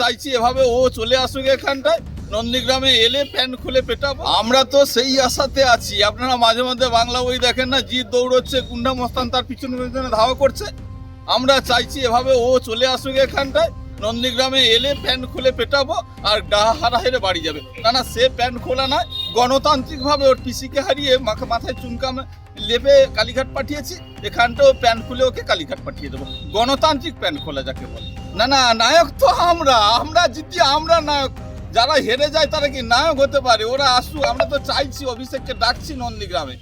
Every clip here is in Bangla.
চাইছি এভাবে ও চলে আসুক এখানটায়। নন্দীগ্রামে এলে প্যান্ট খুলে পেটাবো। আমরা তো সেই আশাতে আছি। আপনারা মাঝে মাঝে বাংলা বই দেখেন না, জিৎ দৌড়চ্ছে, গুন্ডা মস্তান তার পিছনে পিছনে ধাওয়া করছে। আমরা চাইছি এভাবে ও চলে আসুক এখানটায়। নন্দীগ্রামে এলে প্যান্ট খুলে পেটাবো আর ডাহা হারা হেরে বাড়ি যাবে। না না, সে প্যান্ট খোলা নয়, গণতান্ত্রিকভাবে ওর পিসিকে হারিয়ে মাথা মাথায় চুনকাম লেপে কালীঘাট পাঠিয়েছি, এখানটাও প্যান্ট খুলে ওকে কালীঘাট পাঠিয়ে দেবো। গণতান্ত্রিক প্যান্ট খোলা যাকে বলে। না না, নায়ক তো আমরা আমরা জিতি, আমরা নায়ক। যারা হেরে যায় তারা কি নায়ক হতে পারে? ওরা আসুক আমরা তো চাইছি, অভিষেককে ডাকছি নন্দীগ্রামে।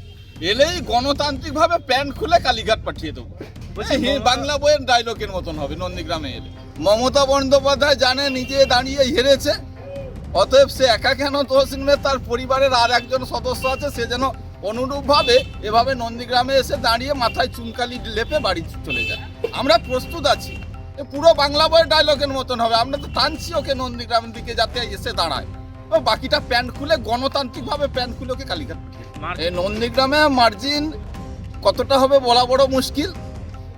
এলেই গণতান্ত্রিকভাবে প্যান্ট খুলে কালীঘাট পাঠিয়ে দেবো। বাংলা বইয়ের ডায়লগের মতন হবে নন্দীগ্রামে এলে মমতা বন্দ্যোপাধ্যায় জানে নিজে দাঁড়িয়ে হেরেছে। অতএব সে একা কেন তহসিল মে তার পরিবারের আর একজন সদস্য আছে সে যেন অনুরূপভাবে এভাবে নন্দীগ্রামে এসে দাঁড়িয়ে মাথায় চুনকালি লেপে বাড়ি চলে যায়। আমরা প্রস্তুত আছি। এ পুরো বাংলা বইয়ের ডায়লগের মতন হবে। আমরা তো টানছি ওকে নন্দীগ্রামের দিকে যাতে এসে দাঁড়ায়। বাকিটা প্যান্ট খুলে গণতান্ত্রিকভাবে প্যান্ট খুলে ওকে কালীঘাট এই নন্দীগ্রামে মার্জিন কতটা হবে বলা বড় মুশকিল।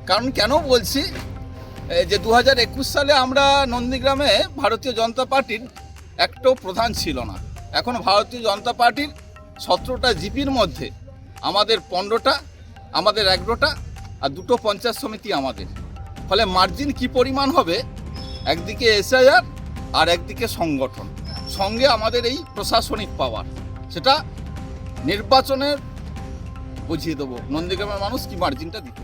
কারণ কেন বলছি? যে দু হাজার একুশ সালে আমরা নন্দীগ্রামে ভারতীয় জনতা পার্টির একটাও প্রধান ছিল না। এখন ভারতীয় জনতা পার্টির সতেরোটা জিপির মধ্যে আমাদের পনেরোটা, আমাদের এগারোটা আর দুটো পঞ্চায়েত সমিতি আমাদের। ফলে মার্জিন কি পরিমাণ হবে? একদিকে এসআইআর আর একদিকে সংগঠন। সঙ্গে আমাদের এই প্রশাসনিক পাওয়ার সেটা নির্বাচনের বুঝিয়ে দেবো। নন্দীগ্রামের মানুষ কি মার্জিনটা দিতে?